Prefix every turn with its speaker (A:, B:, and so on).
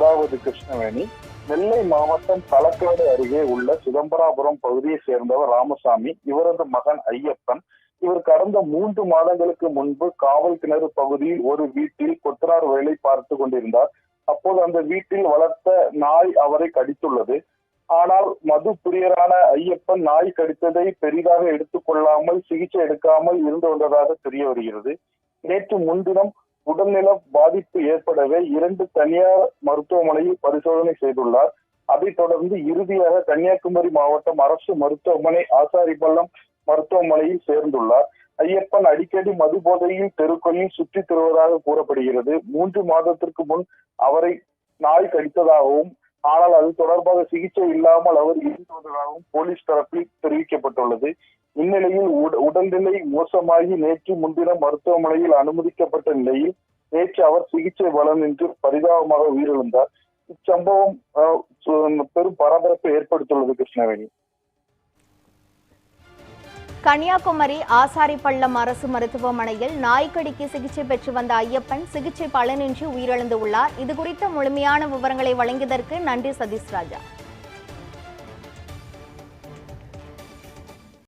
A: அதாவது கிருஷ்ணவேணி நெல்லை மாவட்டம் களக்காடு அருகே உள்ள சிதம்பராபுரம் பகுதியை சேர்ந்தவர் ராமசாமி இவரது மகன் ஐயப்பன். இவர் கடந்த மூன்று மாதங்களுக்கு முன்பு காவல் கிணறு பகுதியில் ஒரு வீட்டில் கொத்தனார் வேலை பார்த்து கொண்டிருந்தார். அப்போது அந்த வீட்டில் வளர்த்த நாய் அவரை கடித்துள்ளது. ஆனால் மது பிரியரான ஐயப்பன் நாய் கடித்ததை பெரிதாக எடுத்துக்கொள்ளாமல் சிகிச்சை எடுக்காமல் இருந்து வந்ததாக தெரிய வருகிறது. நேற்று முன்தினம் உடல்நல பாதிப்பு ஏற்படவே இரண்டு தனியார் மருத்துவமனையில் பரிசோதனை செய்துள்ளார். அதைத் தொடர்ந்து இறுதியாக கன்னியாகுமரி மாவட்டம் அரசு மருத்துவமனை ஆசாரிப்பள்ளம் மருத்துவமனையில் சேர்ந்துள்ளார். ஐயப்பன் அடிக்கடி மது போதையில் தெருக்களில் சுற்றித் திருவதாக கூறப்படுகிறது. மூன்று மாதத்திற்கு முன் அவரை நாய் கடித்ததாகவும் ஆனால் அது தொடர்பாக சிகிச்சை இல்லாமல் அவர் இருந்து வந்ததாகவும் போலீஸ் தரப்பில் தெரிவிக்கப்பட்டுள்ளது. இந்நிலையில் உடல்நிலை மோசமாகி நேற்று முன்தினம் மருத்துவமனையில் அனுமதிக்கப்பட்ட நிலையில் நேற்று அவர் சிகிச்சை பலனின்றி பரிதாபமாக உயிரிழந்தார். இச்சம்பவம் பெரும் பரபரப்பை ஏற்படுத்தியுள்ளது கிருஷ்ணவேணி.
B: கன்னியாகுமரி ஆசாரிப்பள்ளம் அரசு மருத்துவமனையில் நாய்க்கடிக்கு சிகிச்சை பெற்று வந்த ஐயப்பன் சிகிச்சை பலனின்றி உயிரிழந்துள்ளார். இதுகுறித்த முழுமையான விவரங்களை வழங்கியதற்கு நன்றி சதீஷ் ராஜா.